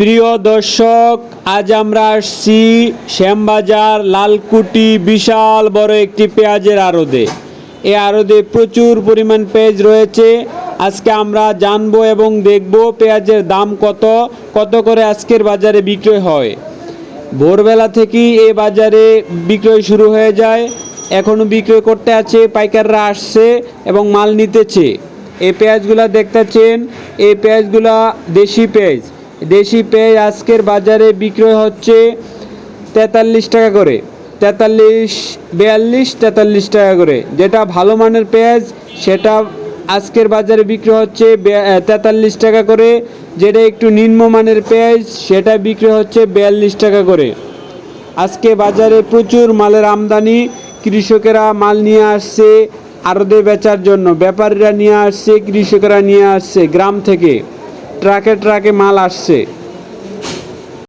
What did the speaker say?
প্রিয় দর্শক, আজ আমরা আসছি শ্যামবাজার লালকুটি বিশাল বড় একটি পেঁয়াজের আড়দে এই আড়দে প্রচুর পরিমাণ পেঁয়াজ রয়েছে। আজকে আমরা জানব এবং দেখব পেঁয়াজের দাম কত কত করে আজকের বাজারে বিক্রয় হয়। ভোরবেলা থেকেই এই বাজারে বিক্রয় শুরু হয়ে যায়। এখনও বিক্রয় করতে আছে, পাইকাররা আসছে এবং মাল নিতেছে। এই পেঁয়াজগুলা দেখতেছেন এই পেঁয়াজগুলা দেশি পেঁয়াজ। দেশি পেঁয়াজ আজকের বাজারে বিক্রয় হচ্ছে তেতাল্লিশ টাকা করে। তেতাল্লিশ, বিয়াল্লিশ, তেতাল্লিশ টাকা করে। যেটা ভালো মানের পেঁয়াজ, সেটা আজকের বাজারে বিক্রি হচ্ছে তেতাল্লিশ টাকা করে। যেটা একটু নিম্নমানের পেঁয়াজ, সেটা বিক্রি হচ্ছে বিয়াল্লিশ টাকা করে। আজকে বাজারে প্রচুর মালের আমদানি। কৃষকেরা মাল নিয়ে আসছে আরদে বেচার জন্য। ব্যাপারীরা নিয়ে আসছে, কৃষকেরা নিয়ে আসছে গ্রাম থেকে। ট্রাকে ট্রাকে মাল আসছে।